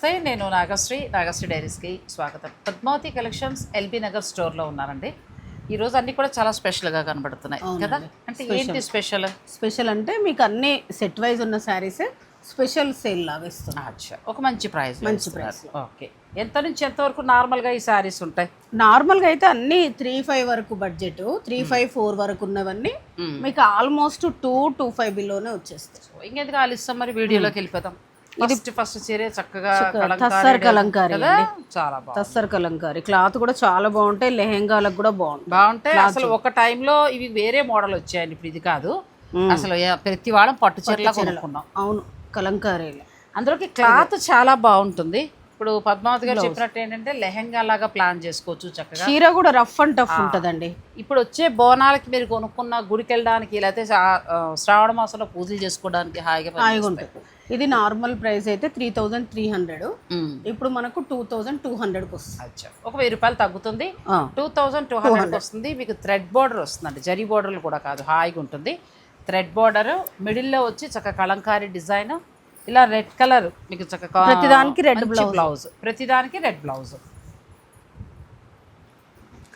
నమస్తే నేను నాగశ్రీ నాగశ్రీ డైరీస్కి స్వాగతం. పద్మావతి కలెక్షన్స్ ఎల్బీ నగర్ స్టోర్లో ఉన్నానండి ఈరోజు అన్నీ కూడా చాలా స్పెషల్గా కనబడుతున్నాయి కదా? అంటే ఏంటి స్పెషల్. స్పెషల్? అంటే మీకు అన్ని సెట్ వైజ్ ఉన్న శారీస్ స్పెషల్ సేల్ లాగా ఇస్తున్నాం ఒక మంచి ప్రైస్ మంచి price ఓకే. ఎంత నుంచి ఎంత వరకు నార్మల్గా ఈ సారీస్ ఉంటాయి? నార్మల్గా అయితే అన్ని త్రీ ఫైవ్ వరకు బడ్జెట్ త్రీ ఫైవ్ ఫోర్ వరకు ఉన్నవన్నీ మీకు ఆల్మోస్ట్ టూ టూ ఫైవ్ బిలోనే వచ్చేస్తాయి. ఇంకెందుకు ఆలస్యం మరి? వీడియోలోకి వెళ్ళిపోతాం ఫస్ట్ ఫస్ట్ చీరే చక్కగా తస్సర్ కలంకారీ చాలా తస్సర్ కలంకారీ. క్లాత్ కూడా చాలా బాగుంటాయి లెహెంగాలకు కూడా బాగుంటాయి. బాగుంటాయి. అసలు ఒక టైంలో ఇవి వేరే మోడల్ వచ్చాయండి ఇప్పుడు ఇది కాదు. అసలు ప్రతి వాళ్ళం పట్టు చీరలా కొనుక్కున్నాం. అవును కలంకారీలు. అందులోకి క్లాత్ చాలా బాగుంటుంది. ఇప్పుడు పద్మావతి గారు చెప్పినట్టు ఏంటంటే లెహెంగా లాగా ప్లాన్ చేసుకోవచ్చు చక్కగా. చీర కూడా రఫ్ అండ్ టఫ్ ఉంటుందండి. ఇప్పుడు వచ్చే బోనాలకి మీరు కొనుక్కున్న గుడికి వెళ్ళడానికి లేకపోతే శ్రావణ మాసంలో పూజలు చేసుకోవడానికి హాయిగా హాయిగా. ఉంటుంది ఇది నార్మల్ ప్రైస్ అయితే త్రీ థౌజండ్ త్రీ హండ్రెడ్. ఇప్పుడు మనకు టూ థౌజండ్ టూ హండ్రెడ్కి వస్తుంది. అచ్చా. ఒక వెయ్యి రూపాయలు తగ్గుతుంది. Two thousand two hundred. వస్తుంది. మీకు థ్రెడ్ బార్డర్ వస్తుందండి. జరీ బార్డర్లు కూడా కాదు. హాయిగా ఉంటుంది. థ్రెడ్ బార్డర్ మిడిల్లో వచ్చి చక్క కలంకారీ డిజైన్. ఇలా రెడ్ కలర్ మీకు చక్కగా ప్రతిదానికి red మంచి బ్లౌజ్. ప్రతిదానికి రెడ్ బ్లౌజ్.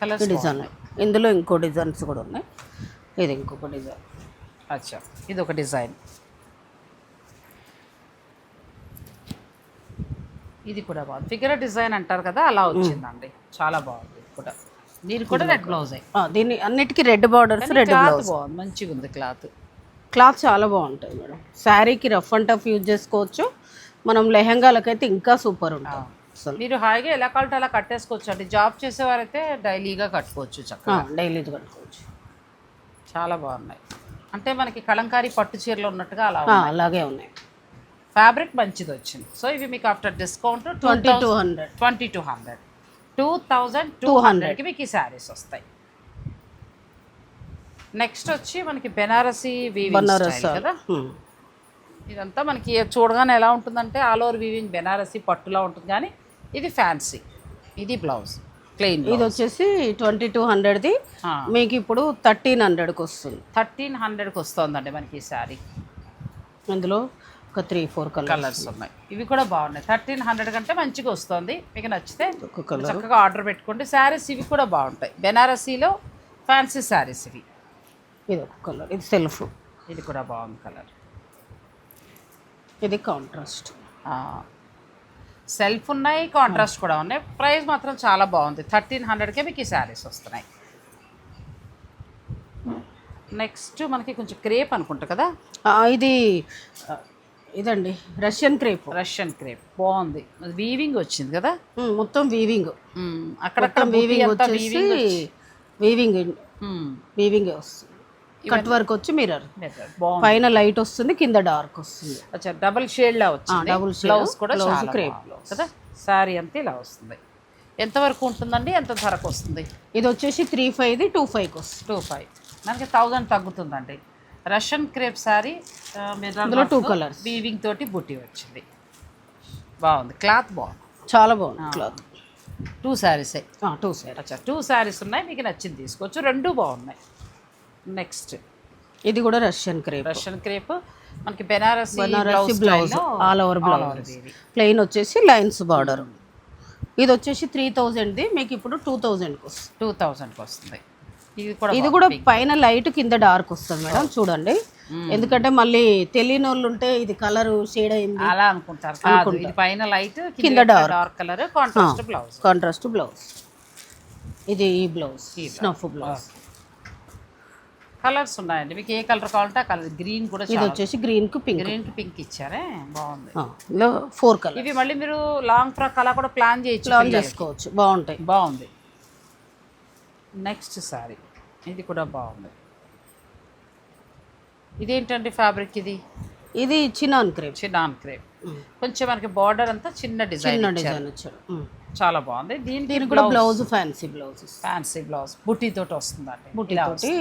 Colours design. ఇందులో ఇంకో డిజైన్స్ కూడా ఉన్నాయి. ఇది ఇంకొక డిజైన్. అచ్చా. ఇది ఒక డిజైన్. ఇది కూడా బాగుంది. ఫిగర్ డిజైన్ అంటారు కదా అలా వచ్చిందండి. చాలా బాగుంది కూడా. దీనికి కూడా రెడ్ బ్లౌజ్ దీని అన్నిటికీ రెడ్ బార్డర్స్ రెడ్ క్లాత్ బాగుంది మంచిగా ఉంది క్లాత్ క్లాత్ చాలా బాగుంటుంది మేడం. శారీకి రఫ్ అండ్ టఫ్ యూజ్ చేసుకోవచ్చు. మనం లెహంగాలకైతే ఇంకా సూపర్ ఉంటుంది మీరు హాయిగా ఎలా కావాలంటే అలా కట్టేసుకోవచ్చు. అండి జాబ్ చేసేవారైతే డైలీగా కట్టుకోవచ్చు చక్కగా. డైలీ కట్టుకోవచ్చు. చాలా బాగున్నాయి. అంటే మనకి కలంకారీ పట్టు చీరలు ఉన్నట్టుగా అలా అలాగే ఉన్నాయి. ఫ్యాబ్రిక్ మంచిది వచ్చింది సో ఇవి మీకు after discount twenty two hundred. Twenty two hundred. Two thousand two హండ్రెడ్కి మీకు ఈ శారీస్ వస్తాయి. నెక్స్ట్ వచ్చి మనకి బెనారసీ బనారస్ కదా. ఇదంతా మనకి చూడగానే ఎలా ఉంటుందంటే ఆల్ ఓవర్ వీవింగ్ బెనారసీ పట్టులా ఉంటుంది కానీ ఇది ఫ్యాన్సీ. ఇది బ్లౌజ్. ప్లెయిన్ ఇది వచ్చేసి ట్వంటీ టూ హండ్రెడ్ది. మీకు ఇప్పుడు థర్టీన్ హండ్రెడ్కి వస్తుంది. థర్టీన్ హండ్రెడ్కి వస్తుందండి మనకి ఈ శారీ. ఇందులో ఒక త్రీ ఫోర్ కలర్ కలర్స్ ఉన్నాయి. ఇవి కూడా బాగున్నాయి. థర్టీన్ హండ్రెడ్ కంటే మంచిగా వస్తుంది. మీకు నచ్చితే చక్కగా ఆర్డర్ పెట్టుకోండి. శారీస్ ఇవి కూడా బాగుంటాయి. బెనారసీలో ఫ్యాన్సీ శారీస్ ఇవి. ఇది ఒక కలర్. ఇది సెల్ఫ్. ఇది కూడా బాగుంది కలర్. ఇది కాంట్రాస్ట్ సెల్ఫ్ ఉన్నాయి కాంట్రాస్ట్ కూడా ఉన్నాయి. ప్రైస్ మాత్రం చాలా బాగుంది. థర్టీన్ హండ్రెడ్కే మీకు ఈ శారీస్ వస్తున్నాయి. నెక్స్ట్ మనకి కొంచెం క్రేప్ అనుకుంటా కదా? ఇది ఇదండి రష్యన్ క్రేప్ రష్యన్ క్రేప్ బాగుంది. వీవింగ్ వచ్చింది కదా? మొత్తం వీవింగ్. అక్కడక్కడ వీవింగ్ వచ్చేసి వీవింగ్. వీవింగ్ వస్తుంది. కట్ వర్క్ వచ్చి మిర్రర్ పైన లైట్ వస్తుంది కింద డార్క్ వస్తుంది. అచ్చా డబుల్ షేడ్ లా వచ్చింది. shade. బ్లౌజ్ కూడా crepe. బాగుంది. కదా? సారీ అంతా ఇలా వస్తుంది. ఎంత వరకు ఉంటుందండి? ఎంత ధరకు వస్తుంది? ఇది వచ్చేసి త్రీ ఫైవ్ది టూ ఫైవ్కి వస్తుంది. టూ ఫైవ్ మనకి థౌజండ్ తగ్గుతుందండి. రష్యన్ క్రేప్ శారీ ఇందులో two colours. వీవింగ్ తోటి బుట్టి వచ్చింది. బాగుంది. క్లాత్ బాగుంది. చాలా బాగుంది క్లాత్. టూ శారీసే టూ సైడ్ అచ్చా టూ శారీస్ ఉన్నాయి మీకు నచ్చింది తీసుకోవచ్చు. రెండు బాగున్నాయి. నెక్స్ట్. ఇది కూడా రష్యన్ క్రేప్. Russian crepe. మనకి Benarasi Banarasi blouse all over blouse plain వచ్చేసి లైన్స్ బార్డర్ ఇది వచ్చేసి త్రీ థౌజండ్ది మీకు ఇప్పుడు టూ థౌజండ్కి వస్తుంది. టూ థౌజండ్కి వస్తుంది. ఇది కూడా పైన లైట్ కింద డార్క్ వస్తుంది మేడం చూడండి. ఎందుకంటే మళ్ళీ తెలియని వాళ్ళు ఉంటే ఇది కలర్ షేడ్ అయింది. అలా అనుకుంటారు. ఇది పైన లైట్ కింద dark colour contrast blouse contrast blouse ఇది ఈ బ్లౌజ్ స్నఫ్ బ్లౌజ్ కలర్స్ ఉన్నాయండి. మీకు ఏ కలర్ కావాలంటే ఆ కలర్ గ్రీన్ కూడా ఇది వచ్చేసి గ్రీన్కు పింక్ గ్రీన్కి పింక్ ఇచ్చారే? బాగుంది. ఇలా ఫోర్ కలర్ ఇవి మళ్ళీ మీరు లాంగ్ ఫ్రాక్ అలా కూడా ప్లాన్ చేయొచ్చు ప్లాన్. చేసుకోవచ్చు. బాగుంటాయి. బాగుంది. నెక్స్ట్ సారీ ఇది కూడా బాగుంది. ఇదేంటండి ఫ్యాబ్రిక్ ఇది? ఇది చినాన్ క్రేప్. Chinon crepe. కొంచెం మనకి బార్డర్ అంతా చిన్న డిజైన్ చిన్న డిజైన్ వచ్చాడు ఉమ్. చాలా బాగుంది. దీనికి దీనికి కూడా blouse fancy blouse fancy blouse బుట్టి తోటి వస్తుందండి. బుట్టి తోటి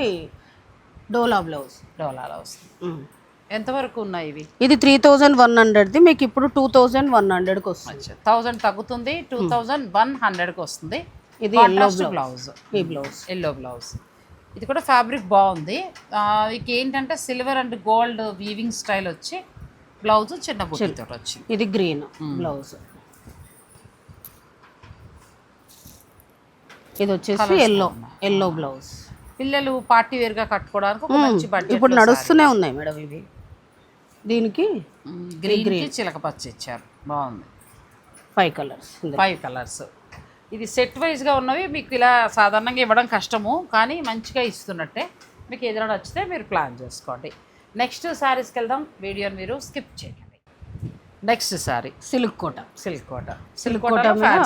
డోలా బ్లౌజ్ డోలాలో వస్తుంది. ఎంతవరకు ఉన్నాయి ఇవి? ఇది త్రీ థౌజండ్ వన్ హండ్రెడ్ది మీకు ఇప్పుడు టూ థౌజండ్ వన్ హండ్రెడ్కి వస్తుంది. థౌజండ్ తగ్గుతుంది టూ థౌజండ్ వన్ హండ్రెడ్కి వస్తుంది. ఇది ఎల్లో బ్లౌజ్ ఈ బ్లౌజ్ ఎల్లో బ్లౌజ్ ఇది కూడా ఫ్యాబ్రిక్ బాగుంది. ఇది ఏంటంటే silver and gold weaving style వచ్చి బ్లౌజ్ చిన్న బుట్టితో వచ్చి ఇది గ్రీన్ బ్లౌజ్ ఇది వచ్చేసి ఎల్లో ఎల్లో బ్లౌజ్ పిల్లలు పార్టీ వేర్గా కట్టుకోవడానికి mm. మంచి ఇప్పుడు నడుస్తూనే ఉన్నాయి మేడం ఇవి. దీనికి mm. గ్రీన్ గ్రీన్ చిలక పచ్చ ఇచ్చారు. బాగుంది. ఫైవ్ కలర్స్ ఫైవ్ కలర్స్ ఇది సెట్ వైజ్గా ఉన్నవి మీకు ఇలా సాధారణంగా ఇవ్వడం కష్టము కానీ మంచిగా ఇస్తున్నట్టే మీకు ఏదైనా నచ్చితే మీరు ప్లాన్ చేసుకోండి. నెక్స్ట్ శారీస్కి వెళ్దాం. వీడియోని మీరు స్కిప్ చేయండి. Next sari silk Kota. Silk Kota. Silk Kota మీద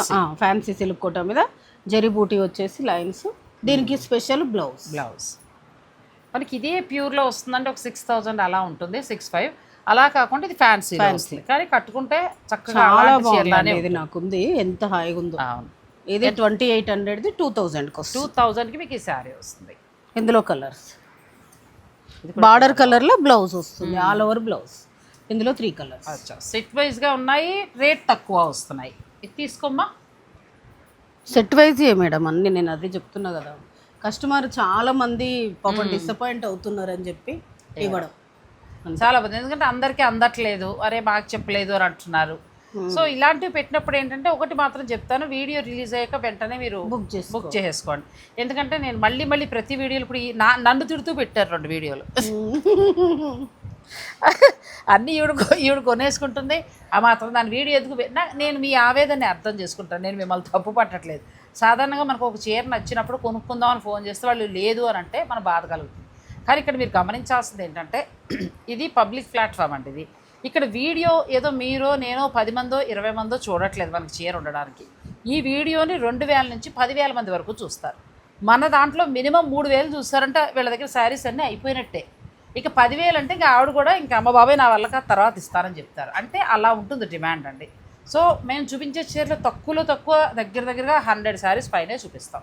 ఫ్యాన్సీ సిల్క్ కోట మీద జరీ బూటీ వచ్చేసి లైన్స్ దీనికి స్పెషల్ బ్లౌజ్ బ్లౌజ్ మనకి ఇదే ప్యూర్లో వస్తుందంటే ఒక సిక్స్ థౌజండ్ అలా ఉంటుంది సిక్స్ ఫైవ్ అలా కాకుండా ఇది ఫ్యాన్సీ వస్తుంది. కానీ కట్టుకుంటే చక్కగా చాలా బాగుంది ఇది నాకుంది ఎంత హాయిగా ఉందో. అవును. ఇది ట్వంటీ ఎయిట్ హండ్రెడ్ది టూ థౌజండ్కి టూ వస్తుంది థౌజండ్కి మీకు ఈ శారీ వస్తుంది. ఇందులో కలర్స్. బార్డర్ కలర్లో బ్లౌజ్ వస్తుంది. All over blouse. ఇందులో త్రీ కలర్స్. అచ్చా. సెట్ వైజ్గా ఉన్నాయి రేట్ తక్కువ వస్తున్నాయి. ఇది తీసుకోమ్మా. Set wise madam? అన్ని నేను అదే చెప్తున్నా కదా. కస్టమర్ చాలా మంది పాపం డిసప్పాయింట్ అవుతున్నారని చెప్పి ఇవ్వడం. చాలా బాగుంది ఎందుకంటే అందరికీ అందట్లేదు. అరే మాకు చెప్పలేదు అని అంటున్నారు. సో ఇలాంటివి పెట్టినప్పుడు ఏంటంటే ఒకటి మాత్రం చెప్తాను వీడియో రిలీజ్ అయ్యాక వెంటనే మీరు బుక్ చేసి బుక్ చేసేసుకోండి. ఎందుకంటే నేను మళ్ళీ మళ్ళీ ప్రతి వీడియోలు ఇప్పుడు నా నన్ను తిడుతూ పెట్టారు రెండు వీడియోలు. అన్నీ ఈవిడ ఈవిడ కొనేసుకుంటుంది. ఆ మాత్రం దాని వీడియో ఎందుకు నేను మీ ఆవేదనని అర్థం చేసుకుంటాను. నేను మిమ్మల్ని తప్పు పట్టట్లేదు. సాధారణంగా మనకు ఒక చీర నచ్చినప్పుడు కొనుక్కుందామని ఫోన్ చేస్తే వాళ్ళు లేదు అని అంటే మన బాధ కలుగుతుంది. కానీ ఇక్కడ మీరు గమనించాల్సింది ఏంటంటే ఇది పబ్లిక్ ప్లాట్ఫామ్ అండి ఇది. ఇక్కడ వీడియో ఏదో మీరో నేనో పది మందో ఇరవై మందో చూడట్లేదు మనకి చీర ఉండడానికి. ఈ వీడియోని రెండు వేల నుంచి పదివేల మంది వరకు చూస్తారు. మన దాంట్లో మినిమం మూడు వేలు చూస్తారంటే వీళ్ళ దగ్గర శారీస్ అన్నీ అయిపోయినట్టే. ఇక పదివేలు అంటే ఇంకా ఆవిడ కూడా ఇంకా అమ్మ బాబాయ్ నా వల్ల తర్వాత ఇస్తారని చెప్తారు. అంటే అలా ఉంటుంది డిమాండ్ అండి. సో మేము చూపించే చీరలు తక్కువలో తక్కువ దగ్గర దగ్గరగా హండ్రెడ్ శారీస్ పైనే చూపిస్తాం.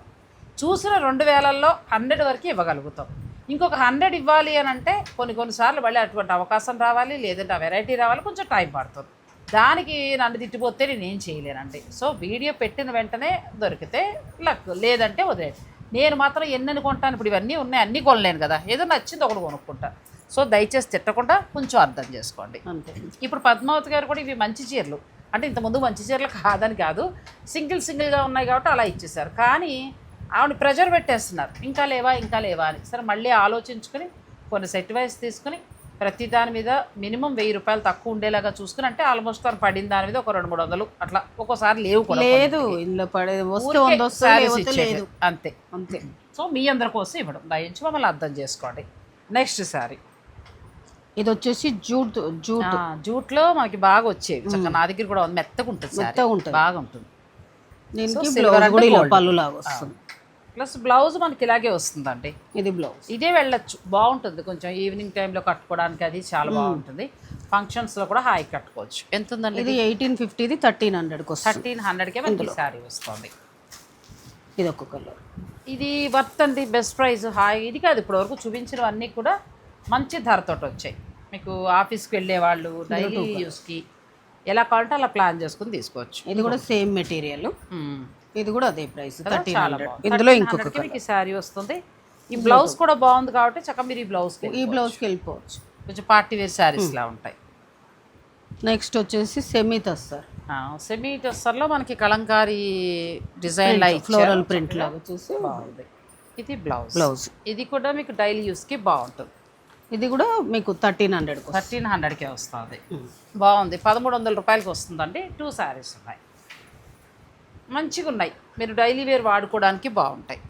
చూసిన రెండు వేలల్లో హండ్రెడ్ వరకు ఇవ్వగలుగుతాం. ఇంకొక హండ్రెడ్ ఇవ్వాలి అని అంటే కొన్ని కొన్నిసార్లు మళ్ళీ అటువంటి అవకాశం రావాలి లేదంటే ఆ వెరైటీ రావాలి కొంచెం టైం పడుతుంది. దానికి నన్ను తిట్టిపోతే నేను ఏం చేయలేనండి. సో వీడియో పెట్టిన వెంటనే దొరికితే లక్ లేదంటే వదిలేదు నేను మాత్రం ఎన్నెన్ని కొంటాను ఇప్పుడు ఇవన్నీ ఉన్నాయి అన్నీ కొనలేను కదా. ఏదో నచ్చింది ఒకటి కొనుక్కుంటా. సో దయచేసి తిట్టకుండా కొంచెం అర్థం చేసుకోండి. అంతే. ఇప్పుడు పద్మావతి గారు కూడా ఇవి మంచి చీరలు. అంటే ఇంతకుముందు మంచి చీరలు కాదని కాదు సింగిల్ సింగిల్గా ఉన్నాయి కాబట్టి అలా ఇచ్చేసారు కానీ ఆవిడ ప్రెజర్ పెట్టేస్తున్నారు. ఇంకా లేవా ఇంకా లేవా అని. సరే మళ్ళీ ఆలోచించుకొని కొన్ని సెట్ వైస్ తీసుకుని ప్రతి దాని మీద మినిమం వెయ్యి రూపాయలు తక్కువ ఉండేలాగా చూసుకుని అంటే ఆల్మోస్ట్ తను పడిన దాని మీద ఒక రెండు మూడు వందలు అట్లా ఒక్కోసారి లేవు లేదు ఇందులో పడే వస్తే ఊరికే వంద వస్తే sarees లేకపోతే ఇచ్చేది. లేదు. అంతే. అంతే. సో మీ అందరి కోసం ఇవ్వడం. దయించి మమ్మల్ని అర్థం చేసుకోండి. నెక్స్ట్ సారీ ఇది వచ్చేసి జూట్ జూట్. జూట్లో మనకి బాగా వచ్చేవి. చక్కగా నా దగ్గర కూడా మెత్తగా ఉంటుంది. మెత్తగా ఉంటుంది. బాగా ఉంటుంది దీనికి silver బ్లౌజ్ అంటే కూడా ఇలా gold. పళ్ళు లాగా వస్తుంది. ప్లస్ బ్లౌజ్ మనకి ఇలాగే వస్తుందండి. ఇది బ్లౌజ్. ఇదే వెళ్ళొచ్చు. బాగుంటుంది కొంచెం ఈవినింగ్ టైంలో కట్టుకోవడానికి అది చాలా బాగుంటుంది. ఫంక్షన్స్లో కూడా హాయి కట్టుకోవచ్చు. ఎంత ఉందండి ఇది? ఎయిటీన్ ఫిఫ్టీది థర్టీన్ హండ్రెడ్కి థర్టీన్ హండ్రెడ్కే మనకి శారీ వస్తుంది. ఇది ఒక కలర్ ఇది వర్త్ అండి బెస్ట్ ప్రైస్ హాయ్ ఇది కాదు ఇప్పుడు వరకు చూపించినవన్నీ కూడా మంచి ధరతోటి వచ్చాయి. మీకు ఆఫీస్కి వెళ్ళే వాళ్ళు డైలీ యూస్కి ఎలా కావాలంటే అలా ప్లాన్ చేసుకుని తీసుకోవచ్చు. ఇది కూడా సేమ్ మెటీరియల్. ఇది కూడా అదే ప్రైస్ థర్టీన్ హండ్రెడ్. బాగుంది. ఇందులో 1300 ఇంకొక మీకు శారీ వస్తుంది. ఈ బ్లౌజ్ కూడా బాగుంది కాబట్టి చక్కగా మీరు ఈ బ్లౌజ్ ఈ బ్లౌజ్కి వెళ్ళిపోవచ్చు. కొంచెం పార్టీ వేర్ శారీస్ లా ఉంటాయి. నెక్స్ట్ వచ్చేసి సెమీ తస్సర్. సెమీ టెస్సర్లో మనకి కలంకారీ డిజైన్ లా ఇచ్చారు. ఫ్లోరల్ ప్రింట్ లాగా వచ్చేసి బాగుంది. ఇది బ్లౌజ్. బ్లౌజ్. ఇది కూడా మీకు డైలీ యూస్కి బాగుంటుంది. ఇది కూడా మీకు థర్టీన్ వస్తుంది. థర్టీన్ హండ్రెడ్కే వస్తుంది. బాగుంది. పదమూడు వందల రూపాయలకి వస్తుందండి. టూ శారీస్ ఉన్నాయి. మంచిగా ఉన్నాయి మీరు డైలీ వేర్ వాడుకోవడానికి బాగుంటాయి.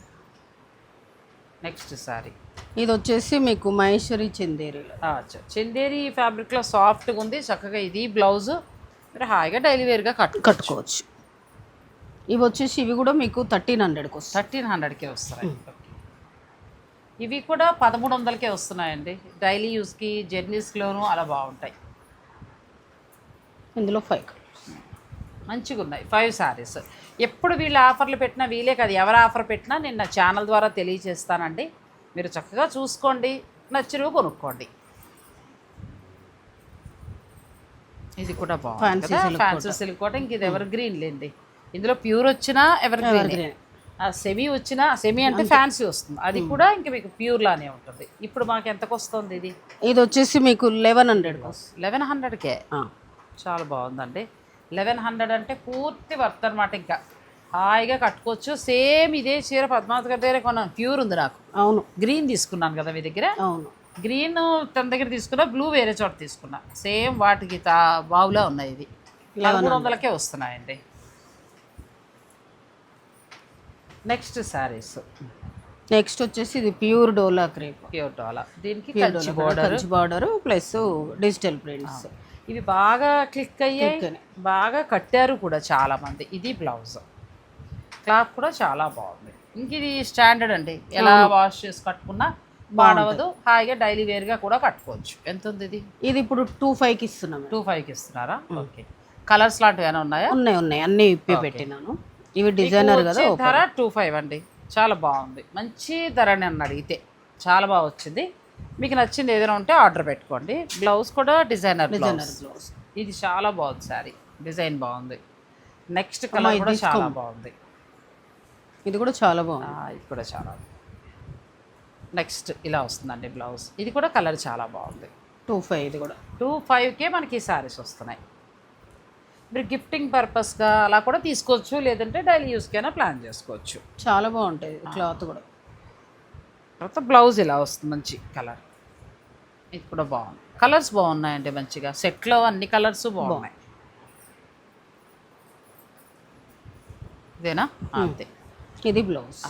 నెక్స్ట్ శారీ ఇది వచ్చేసి మీకు మహేశ్వరి చందేరిలో చందేరి ఫ్యాబ్రిక్లో సాఫ్ట్గా ఉంది చక్కగా ఇది బ్లౌజ్ మీరు హాయిగా డైలీ వేర్గా కట్టు కట్టుకోవచ్చు. ఇవి వచ్చేసి ఇవి కూడా మీకు థర్టీన్ హండ్రెడ్కి వస్తాయి. థర్టీన్ హండ్రెడ్కే వస్తున్నాయి ఇవి కూడా పదమూడు వందలకే వస్తున్నాయండి. డైలీ యూస్కి జర్నీస్లోనూ అలా బాగుంటాయి. ఇందులో ఫైవ్ మంచిగా ఉన్నాయి ఫైవ్ శారీస్ ఎప్పుడు వీళ్ళు ఆఫర్లు పెట్టినా వీలే కాదు. ఎవరు ఆఫర్ పెట్టినా నేను నా ఛానల్ ద్వారా తెలియజేస్తానండి. మీరు చక్కగా చూసుకోండి. నచ్చినవి కొనుక్కోండి. ఇది కూడా బాగుంది ఫ్యాన్సీ సిల్క్ కోట ఇంక ఇది ఎవర్ గ్రీన్ లేండి. ఇందులో ప్యూర్ వచ్చినా ఎవర్ గ్రీన్. సెమీ వచ్చినా సెమీ అంటే ఫ్యాన్సీ వస్తుంది. అది కూడా ఇంక మీకు ప్యూర్ లానే ఉంటుంది. ఇప్పుడు మాకు ఎంతకు వస్తుంది ఇది? ఇది వచ్చేసి మీకు లెవెన్ వస్తుంది లెవెన్ హండ్రెడ్కే. చాలా బాగుందండి. లెవెన్ హండ్రెడ్ అంటే పూర్తి వర్త్ అనమాట ఇంకా. హాయిగా కట్టుకోవచ్చు. సేమ్ ఇదే చీర పద్మావతి గారి దగ్గర కొన్నాను. ప్యూర్ ఉంది నాకు. అవును. గ్రీన్ తీసుకున్నాను కదా మీ దగ్గర? అవును. గ్రీన్ తన దగ్గర తీసుకున్నా బ్లూ వేరే చోట తీసుకున్నా. సేమ్ వాటికి తా బావులా ఉన్నాయి ఇవి. పదమూడు వందలకే వస్తున్నాయండి. నెక్స్ట్ శారీస్. నెక్స్ట్ వచ్చేసి ఇది ప్యూర్ డోలా క్రేప్. ప్యూర్ డాలా. దీనికి బార్డర్ ప్లస్ డిజిటల్ ప్రింట్స్. ఇవి బాగా క్లిక్ అయ్యాయి. బాగా కట్టారు కూడా చాలా మంది. ఇది బ్లౌజ్. క్లాత్ కూడా చాలా బాగుంది. ఇంక ఇది స్టాండర్డ్ అండి. ఎలా వాష్ చేసి కట్టుకున్నా పాడవదు హాయిగా డైలీ వేర్గా కూడా కట్టుకోవచ్చు. ఎంత ఉంది ఇది? ఇది ఇప్పుడు టూ ఫైవ్కి ఇస్తున్నాం టూ ఫైవ్కి ఇస్తున్నారా? ఓకే. కలర్స్ లాంటివి ఏమైనా ఉన్నాయా? ఉన్నాయి ఉన్నాయి. అన్నీ ఇప్పి పెట్టినాను. ఇవి డిజైనర్ కదా ధర టూ ఫైవ్ అండి. చాలా బాగుంది. మంచి ధరని నన్ను అడిగితే చాలా బాగా వచ్చింది. మీకు నచ్చింది ఏదైనా ఉంటే ఆర్డర్ పెట్టుకోండి. బ్లౌజ్ కూడా డిజైనర్ బ్లౌజ్. బ్లౌజ్. ఇది చాలా బాగుంది శారీ డిజైన్ బాగుంది. నెక్స్ట్ కలర్ కూడా చాలా బాగుంది. ఇది కూడా చాలా బాగుంది. ఇది కూడా చాలా నెక్స్ట్ ఇలా వస్తుందండి బ్లౌజ్. ఇది కూడా కలర్ చాలా బాగుంది. టూ ఫైవ్ ఇది కూడా. టూ ఫైవ్కే మనకి ఈ శారీస్ వస్తున్నాయి. మీరు గిఫ్టింగ్ పర్పస్గా అలా కూడా తీసుకోవచ్చు లేదంటే డైలీ యూస్కైనా ప్లాన్ చేసుకోవచ్చు. చాలా బాగుంటుంది క్లాత్ కూడా. తర్వాత బ్లౌజ్ ఇలా వస్తుంది మంచి కలర్. ఇది కూడా బాగుంది. కలర్స్ బాగున్నాయండి మంచిగా. సెట్లో అన్ని కలర్స్ బాగున్నాయి. ఇదేనా? అంతే. ఇది బ్లౌజ్.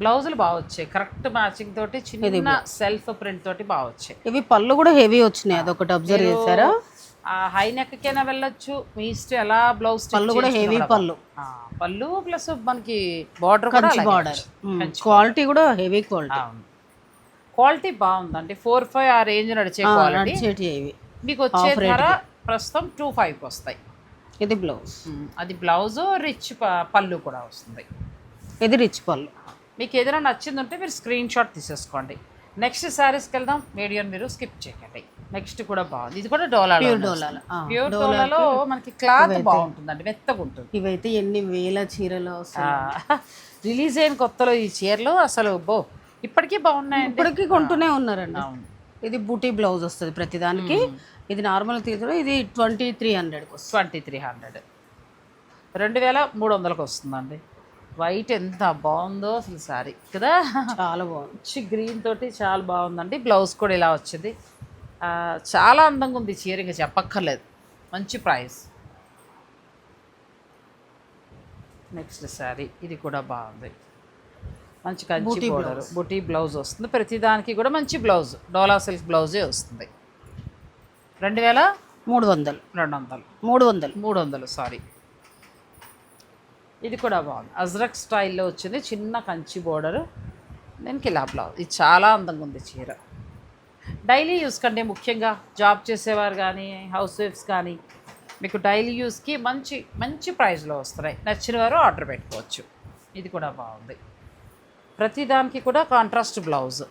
బ్లౌజులు బాగా వచ్చాయి. కరెక్ట్ మ్యాచింగ్ తోటి చిన్న సెల్ఫ్ ప్రింట్ తోటి బాగా వచ్చాయి. ఇవి పళ్ళు కూడా హెవీ వచ్చినాయి. అదొకటి అబ్జర్వ్ చేశారా? హై నెక్కైనా వెళ్ళొచ్చు. మీ ఇష్టం ఎలా బ్లౌజ్ పళ్ళు కూడా హెవీ పళ్ళు. పళ్ళు ప్లస్ మనకి బార్డర్ బార్డర్. క్వాలిటీ కూడా హెవీ క్వాలిటీ క్వాలిటీ బాగుందండి ఫోర్ ఫైవ్ ఆ రేంజ్ నడిచే క్వాలిటీ మీకు వచ్చే ధర ప్రస్తుతం టూ ఫైవ్కి వస్తాయి. ఇది బ్లౌజ్ అది బ్లౌజ్ రిచ్ పళ్ళు కూడా వస్తుంది. ఇది రిచ్ పళ్ళు. మీకు ఏదైనా నచ్చింది ఉంటే మీరు స్క్రీన్ షాట్ తీసేసుకోండి నెక్స్ట్ శారీస్కి వెళ్దాం. వీడియోని మీరు స్కిప్ చేయకండి. నెక్స్ట్ కూడా బాగుంది. ఇది కూడా డోలా ప్యూర్ డోలాల. ప్యూర్ డోలాలో మనకి క్లాత్ బాగుంటుందండి మెత్తగా ఉంటుంది ఇవైతే ఎన్ని వేల చీరలు రిలీజ్ అయిన కొత్తలో ఈ చీరలు అసలు బో ఇప్పటికీ బాగున్నాయండి. ఇప్పటికీ కొంటూనే ఉన్నారండి. ఇది బూటీ బ్లౌజ్ వస్తుంది ప్రతిదానికి. ఇది నార్మల్ తీసుకుంటే ఇది ట్వంటీ త్రీ హండ్రెడ్కి వస్తుంది. Twenty three hundred. రెండు వేల మూడు వందలకు వస్తుందండి. వైట్ ఎంత బాగుందో అసలు సారీ కదా? చాలా బాగుంది. గ్రీన్ తోటి చాలా బాగుందండి. బ్లౌజ్ కూడా ఇలా వచ్చింది. చాలా అందంగా ఉంది చీర ఇంకా చెప్పక్కర్లేదు. మంచి ప్రైస్. నెక్స్ట్ శారీ ఇది కూడా బాగుంది. మంచి కంచి బోర్డర్ బుటీ బ్లౌజ్ వస్తుంది. ప్రతి దానికి కూడా మంచి బ్లౌజ్ డోలా సిల్క్ బ్లౌజే వస్తుంది. రెండు వేల మూడు వందలు. రెండు వందలు. మూడు వందలు. మూడు వందలు సారీ ఇది కూడా బాగుంది. అజ్రక్ స్టైల్లో వచ్చింది. చిన్న కంచి బోర్డరు దీనికి ఇలా బ్లౌజ్ ఇది చాలా అందంగా ఉంది చీర. డైలీ యూస్ కంటే ముఖ్యంగా జాబ్ చేసేవారు కానీ హౌస్ వైఫ్స్ కానీ మీకు డైలీ యూస్కి మంచి మంచి ప్రైస్లో వస్తున్నాయి. నచ్చిన వారు ఆర్డర్ పెట్టుకోవచ్చు. ఇది కూడా బాగుంది. ప్రతి దానికి కూడా కాంట్రాస్ట్ బ్లౌజ్.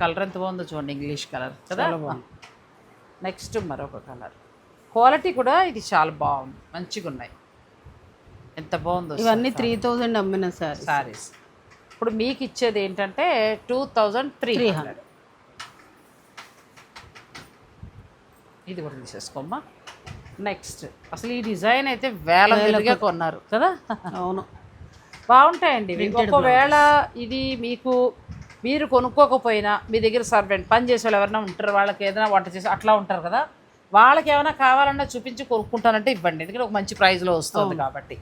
కలర్ ఎంత బాగుందో చూడండి ఇంగ్లీష్ కలర్ కదా? నెక్స్ట్ మరొక కలర్. క్వాలిటీ కూడా ఇది చాలా బాగుంది మంచిగా ఉన్నాయి. ఎంత బాగుందో ఇవన్నీ త్రీ థౌజండ్ అమ్మిన సారీ సారీస్. ఇప్పుడు మీకు ఇచ్చేది ఏంటంటే టూ థౌజండ్ త్రీ హండ్రెడ్. ఇది కూడా తీసేసుకోమ్మా. నెక్స్ట్ అసలు ఈ డిజైన్ అయితే వేల వేలుగా కొన్నారు కదా? అవును. బాగుంటాయండి. ఇవి. ఒకవేళ ఇది మీకు మీరు కొనుక్కోకపోయినా మీ దగ్గర సర్వెంట్ పని చేసే వాళ్ళు ఎవరైనా ఉంటారు వాళ్ళకి ఏదైనా వంట చేసి అట్లా ఉంటారు కదా వాళ్ళకి ఏమైనా కావాలన్నా చూపించి కొనుక్కుంటానంటే ఇవ్వండి. ఎందుకంటే ఒక మంచి ప్రైస్లో వస్తుంది కాబట్టి.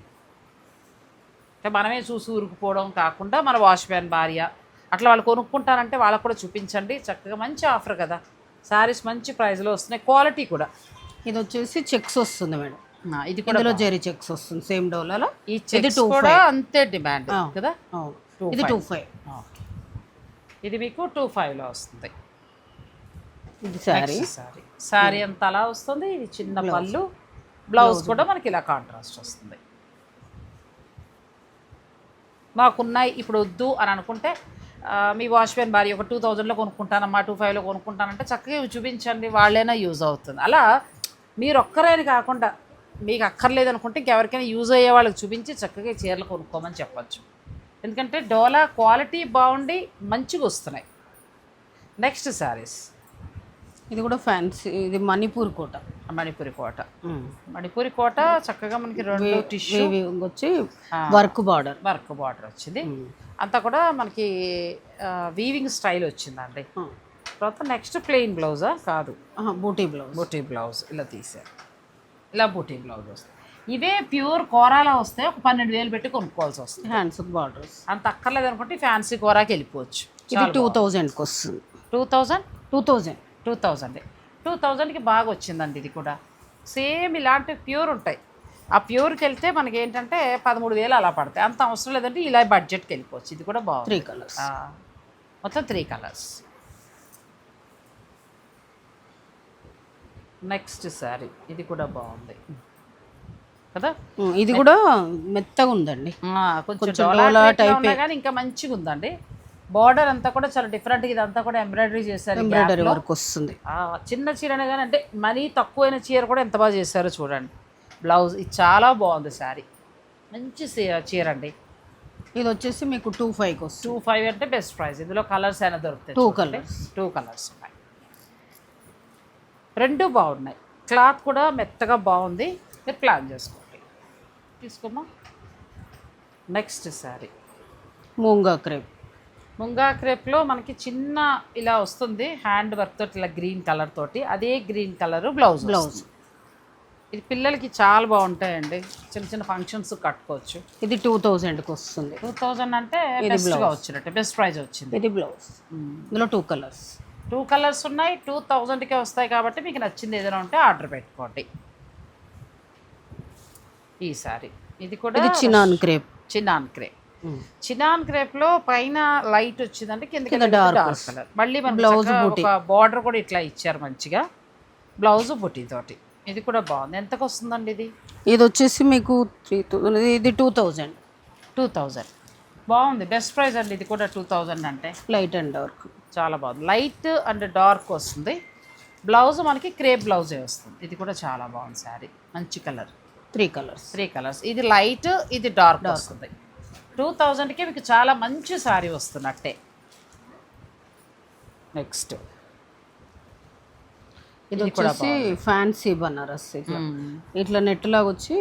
అంటే మనమే చూసి ఊరుకుపోవడం కాకుండా మన వాష్ మ్యాన్ భార్య అట్లా వాళ్ళు కొనుక్కుంటారంటే వాళ్ళకు కూడా చూపించండి. చక్కగా మంచి ఆఫర్ కదా. శారీస్ మంచి ప్రైస్లో వస్తున్నాయి. క్వాలిటీ కూడా. ఇది వచ్చేసి చెక్స్ వస్తుంది మేడం. ఇది కూడా ఇందులో జెరీ చెక్స్ వస్తుంది సేమ్ డోలాలో ఈ చెక్స్ కూడా అంతే డిమాండ్. కదా? ఇది టూ ఫైవ్. ఇది మీకు టూ ఫైవ్లో వస్తుంది. ఇది శారీ సారీ సారీ అంత అలా వస్తుంది. ఇది చిన్న పళ్ళు. బ్లౌజ్ కూడా మనకి ఇలా కాంట్రాస్ట్ వస్తుంది. మాకున్నాయి. ఇప్పుడు వద్దు అని అనుకుంటే మీ వాష్మెన్ భార్య ఒక టూ థౌజండ్లో కొనుక్కుంటానమ్మా టూ ఫైవ్లో కొనుక్కుంటానంటే చక్కగా ఇవి చూపించండి వాళ్ళైనా యూజ్ అవుతుంది. అలా మీరు ఒక్కరైనా కాకుండా మీకు అక్కర్లేదు అనుకుంటే ఇంకెవరికైనా యూజ్ అయ్యే వాళ్ళకి చూపించి చక్కగా చీరలు కొనుక్కోమని చెప్పచ్చు. ఎందుకంటే డోలా క్వాలిటీ బాగుండి మంచిగా వస్తున్నాయి. నెక్స్ట్ శారీస్. ఇది కూడా ఫ్యాన్సీ ఇది మణిపూర్ కోట. మణిపురి కోట. మణిపురి కోట చక్కగా మనకి రెండు టిష్యూ వచ్చి వర్క్ బార్డర్. వర్క్ బార్డర్ వచ్చింది. అంతా కూడా మనకి వీవింగ్ స్టైల్ వచ్చిందండి. తర్వాత నెక్స్ట్ ప్లెయిన్ బ్లౌజా కాదు. బూటీ బ్లౌజ్ బూటీ బ్లౌజ్ ఇలా తీసారు ఇలా బూటీ బ్లౌజ్ వస్తుంది ఇవే ప్యూర్ కోరాలో వస్తే ఒక పన్నెండు వేలు పెట్టి కొనుక్కోవాల్సి వస్తుంది. హ్యాండ్స్ బార్డర్స్ అంత అక్కర్లేదు అనుకుంటే ఫ్యాన్సీ కోరాకి వెళ్ళిపోవచ్చు. ఇది టూ థౌజండ్కి వస్తుంది. Two thousand two thousand two thousand. Two థౌజండ్కి బాగా వచ్చిందండి ఇది కూడా. సేమ్ ఇలాంటి ప్యూర్ ఉంటాయి. ఆ ప్యూర్కి వెళ్తే మనకి ఏంటంటే పదమూడు వేలు అలా పడతాయి. అంత అవసరం లేదంటే ఇలా బడ్జెట్కి వెళ్ళిపోవచ్చు ఇది కూడా బాగుంది. త్రీ కలర్స్ మొత్తం త్రీ కలర్స్. నెక్స్ట్ శారీ. ఇది కూడా బాగుంది. కదా? ఇది కూడా మెత్తగా ఉందండి కొంచెం డోలా ఉన్నా కానీ ఇంకా మంచిగా ఉందండి బార్డర్ అంతా కూడా చాలా డిఫరెంట్ ఇదంతా కూడా ఎంబ్రాయిడరీ చేశారు ఎంబ్రాయిడరీ. వర్క్ వస్తుంది. చిన్న చీరనే కానీ అంటే మరీ తక్కువైన చీర కూడా ఎంత బాగా చేశారో చూడండి. బ్లౌజ్ ఇది చాలా బాగుంది శారీ. మంచి చీర అండి. ఇది వచ్చేసి మీకు టూ వస్తుంది. టూ ఫైవ్ అంటే బెస్ట్ ప్రైస్ ఇందులో కలర్స్ అయినా దొరుకుతాయి చూడండి. colours. టూ కలర్స్ ఉన్నాయి. రెండు బాగున్నాయి. క్లాత్ కూడా మెత్తగా బాగుంది. మీరు ప్లాన్ చేసుకోండి. తీసుకోమా నెక్స్ట్ శారీ. మూంగా క్రేప్ ముంగా క్రేప్లో మనకి చిన్న ఇలా వస్తుంది. హ్యాండ్ వర్క్ తోటి ఇలా గ్రీన్ కలర్ తోటి. అదే గ్రీన్ కలర్ బ్లౌజ్ బ్లౌజ్. ఇది పిల్లలకి చాలా బాగుంటాయండి. చిన్న చిన్న ఫంక్షన్స్ కట్టుకోవచ్చు. ఇది టూ థౌజండ్కి వస్తుంది. టూ థౌజండ్ అంటే బెస్ట్గా వచ్చినట్టు. బెస్ట్ ప్రైస్ వచ్చింది. ఇది బ్లౌజ్. ఇందులో టూ కలర్స్ టూ కలర్స్ ఉన్నాయి. టూ థౌజండ్కే వస్తాయి కాబట్టి మీకు నచ్చింది ఏదైనా ఉంటే ఆర్డర్ పెట్టుకోండి. ఈ సారీ. ఇది కూడా ఇది chinon crepe. Chinon crepe. Chinon క్రేప్లో పైన లైట్ వచ్చిందంటే కింద కింద డార్క్ కలర్. మళ్ళీ మన ఒక బార్డర్ కూడా ఇట్లా ఇచ్చారు మంచిగా. బ్లౌజ్ బుట్టి తోటి. ఇది కూడా బాగుంది. ఎంతకు వస్తుందండి ఇది? ఇది వచ్చేసి మీకు త్రీ ఇది టూ థౌజండ్. Two thousand. బాగుంది. బెస్ట్ ప్రైస్ అండి ఇది కూడా టూ థౌజండ్ అంటే. Light and dark. చాలా బాగుంది. లైట్ అండ్ డార్క్ వస్తుంది. బ్లౌజ్ మనకి క్రేప్ బ్లౌజే వస్తుంది. ఇది కూడా చాలా బాగుంది శారీ. మంచి colour. Three colours. Three colours. ఇది లైట్ ఇది డార్క్. వస్తుంది. టూ థౌజండ్కి మీకు చాలా మంచి శారీ వస్తున్నట్టే నెక్స్ట్ ఇది వచ్చేసి ఫ్యాన్సీ బనారస్ ఇట్లా ఇట్లా నెట్ లాగా వచ్చి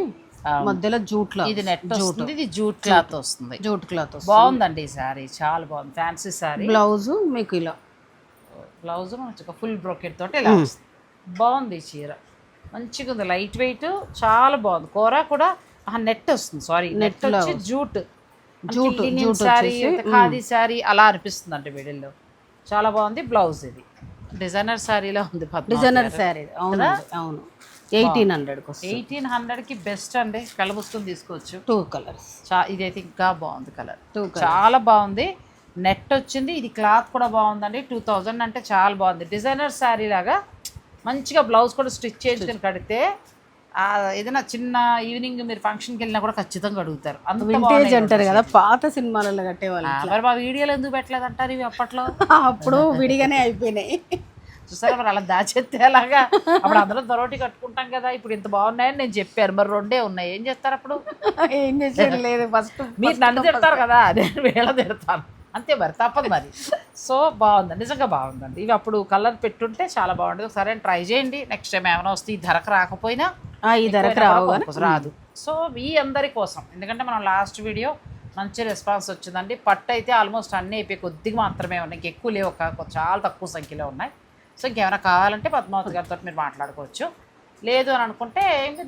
మధ్యలో జూట్ లా ఇది నెట్ వస్తుంది ఇది జూట్ క్లాత్ వస్తుంది. జూట్ క్లాత్ బాగుందండి ఈ శారీ చాలా బాగుంది. ఫ్యాన్సీ శారీ బ్లౌజ్ మీకు ఇలా. బ్లౌజ్ ఫుల్ బ్రోకెట్ తోటి ఇలా బాగుంది ఈ చీర. మంచిగా ఉంది లైట్ వెయిట్ చాలా బాగుంది. కూర కూడా నెట్ వస్తుంది సారీ నెట్ వచ్చి jute. Jute, jute sari khadi sari అలా అనిపిస్తుంది అంటే మిడిల్లో చాలా బాగుంది బ్లౌజ్ ఇది. డిజైనర్ శారీలో ఉంది డిజైనర్ శారీ అవును. అవును ఎయిటీన్ హండ్రెడ్కి వస్తుంది. ఎయిటీన్ హండ్రెడ్కి బెస్ట్ అండి. కలబుస్తుంది తీసుకోవచ్చు. టూ కలర్స్ చా ఇదైతే ఇంకా బాగుంది కలర్ టూ చాలా బాగుంది. నెట్ వచ్చింది. ఇది క్లాత్ కూడా బాగుందండి. టూ థౌజండ్ అంటే చాలా బాగుంది. డిజైనర్ శారీ లాగా మంచిగా బ్లౌజ్ కూడా స్టిచ్ చేయించుకొని కడితే ఏదైనా చిన్న ఈవినింగ్ మీరు ఫంక్షన్కి వెళ్ళినా కూడా ఖచ్చితంగా అడుగుతారు. వింటేజ్ అంటారు కదా పాత సినిమాలలో కట్టేవాళ్ళు మరి మా వీడియోలు ఎందుకు పెట్టలేదు అంటారు ఇవి అప్పట్లో? అప్పుడు విడిగానే అయిపోయినాయి. చూసారా మరి అలా దాచేస్తే అలాగా? అప్పుడు అందరం దొరోటి కట్టుకుంటాం కదా ఇప్పుడు ఇంత బాగున్నాయని నేను చెప్పాను. మరి రెండే ఉన్నాయి. ఏం చేస్తారు అప్పుడు? ఏం చేసేది లేదు ఫస్ట్ మీరు నన్ను తిడతారు కదా నేను వీళ్ళ తిడతాను. అంతే మరి తప్పదు మరి. సో బాగుంది నిజంగా బాగుందండి. ఇవి అప్పుడు కలర్ పెట్టుంటే చాలా బాగుంటుంది ఒకసారి ట్రై చేయండి. నెక్స్ట్ టైం ఏమైనా వస్తే ఈ ధరకు రాకపోయినా ఈ ధరకు రాదు. సో మీ అందరి కోసం ఎందుకంటే మనం లాస్ట్ వీడియో మంచి రెస్పాన్స్ వచ్చిందండి. పట్టు అయితే ఆల్మోస్ట్ అన్నీ అయిపోయి కొద్దిగా మాత్రమే ఉన్నాయి. ఎక్కువ లేవు. చాలా తక్కువ సంఖ్యలో ఉన్నాయి. సో ఇంకేమైనా కావాలంటే పద్మావతి గారితో మీరు మాట్లాడుకోవచ్చు. లేదు అని అనుకుంటే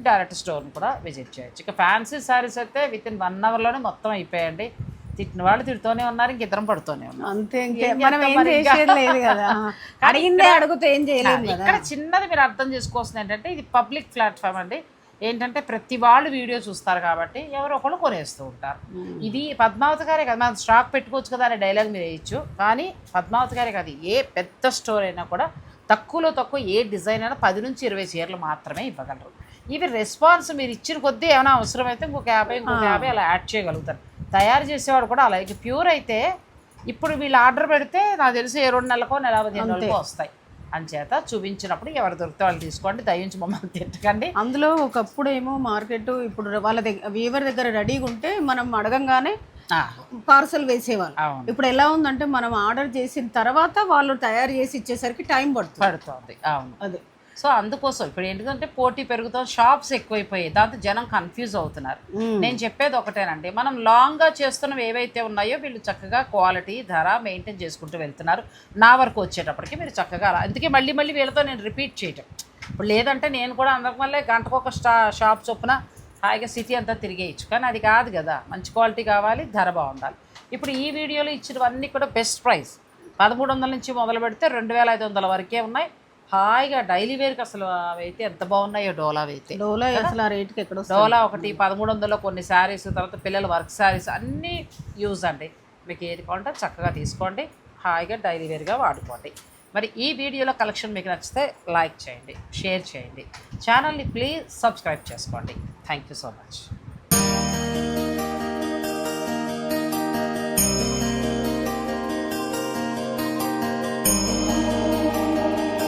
డైరెక్ట్ స్టోర్ని కూడా విజిట్ చేయొచ్చు. ఇక ఫ్యాన్సీ శారీస్ అయితే విత్ ఇన్ వన్ అవర్లోనే మొత్తం అయిపోయాయండి. తిట్టిన వాళ్ళు తిడుతూనే ఉన్నారు ఇంక ఇద్దరం పడుతూనే ఉన్నారు అంతే మనం ఏం? చేసేది లేదు కదా. అడిగిందే అడిగితే ఏం చేయలేము కదా. ఇక్కడ చిన్నది మీరు అర్థం చేసుకోవాల్సింది ఏంటంటే ఇది పబ్లిక్ ప్లాట్ఫామ్ అండి. ఏంటంటే ప్రతి వాళ్ళు వీడియో చూస్తారు కాబట్టి ఎవరో ఒకళ్ళు కొనేస్తూ ఉంటారు. ఇది పద్మావతి గారే కదా మనం స్టాక్ పెట్టుకోవచ్చు కదా అనే డైలాగ్ మీరు వేయచ్చు. కానీ పద్మావతి గారే కాదు ఏ పెద్ద స్టోర్ అయినా కూడా తక్కువలో తక్కువ ఏ డిజైన్ అయినా పది నుంచి ఇరవై చీరలు మాత్రమే ఇవ్వగలరు. ఇవి రెస్పాన్స్ మీరు ఇచ్చిన కొద్దీ ఏమైనా అవసరమైతే ఇంకొక యాభై ఇంకొక యాభై అలా యాడ్ చేయగలుగుతారు. తయారు చేసేవాడు కూడా అలా. ఇక ప్యూర్ అయితే ఇప్పుడు వీళ్ళు ఆర్డర్ పెడితే నాకు తెలిసి ఏ రెండు నెలలకో నెల పదిహేను వస్తాయి. అంచేత చూపించినప్పుడు ఎవరు దొరికితే వాళ్ళు తీసుకోండి దయించి మమ్మల్ని తిట్టకండి. అందులో ఒకప్పుడు ఏమో మార్కెట్ ఇప్పుడు వాళ్ళ దగ్గర వీవర్ దగ్గర రెడీగా ఉంటే మనం అడగంగానే పార్సల్ వేసేవాళ్ళు. ఇప్పుడు ఎలా ఉందంటే మనం ఆర్డర్ చేసిన తర్వాత వాళ్ళు తయారు చేసి ఇచ్చేసరికి టైం పడుతుంది. పడుతుంది. అవును. అదే. సో అందుకోసం ఇప్పుడు ఏంటంటే పోటీ పెరుగుతాం షాప్స్ ఎక్కువైపోయాయి. దాంతో జనం కన్ఫ్యూజ్ అవుతున్నారు. నేను చెప్పేది ఒకటేనండి. మనం లాంగ్గా చేస్తున్నవి ఏవైతే ఉన్నాయో వీళ్ళు చక్కగా క్వాలిటీ ధర మెయింటైన్ చేసుకుంటూ వెళ్తున్నారు. నా వరకు వచ్చేటప్పటికి మీరు చక్కగా అందుకే మళ్ళీ మళ్ళీ వీళ్ళతో నేను రిపీట్ చేయటం. ఇప్పుడు లేదంటే నేను కూడా అందరికి మళ్ళీ గంటకు ఒక స్టా షాప్ చొప్పున హాయిగా సిటీ అంతా తిరిగేయచ్చు. కానీ అది కాదు కదా. మంచి క్వాలిటీ కావాలి ధర బాగుండాలి. ఇప్పుడు ఈ వీడియోలో ఇచ్చినవన్నీ కూడా బెస్ట్ ప్రైస్ పదమూడు వందల నుంచి మొదలు పెడితే రెండు వేల ఐదు వందల వరకే ఉన్నాయి. హాయిగా డైలీ వేర్కి అసలు అవి అయితే ఎంత బాగున్నాయో డోలావి అయితే డోలో అసలు ఆ రేట్కి ఎక్కడ డోలా ఒకటి పదమూడు వందలు కొన్ని శారీస్ తర్వాత పిల్లల వర్క్ శారీస్ అన్నీ యూజ్ అండి. మీకు ఏది కావాలంటే చక్కగా తీసుకోండి. హాయిగా డైలీ వేర్గా వాడుకోండి. మరి ఈ వీడియోలో కలెక్షన్ మీకు నచ్చితే లైక్ చేయండి షేర్ చేయండి. ఛానల్ని ప్లీజ్ సబ్స్క్రైబ్ చేసుకోండి. Thank you so much.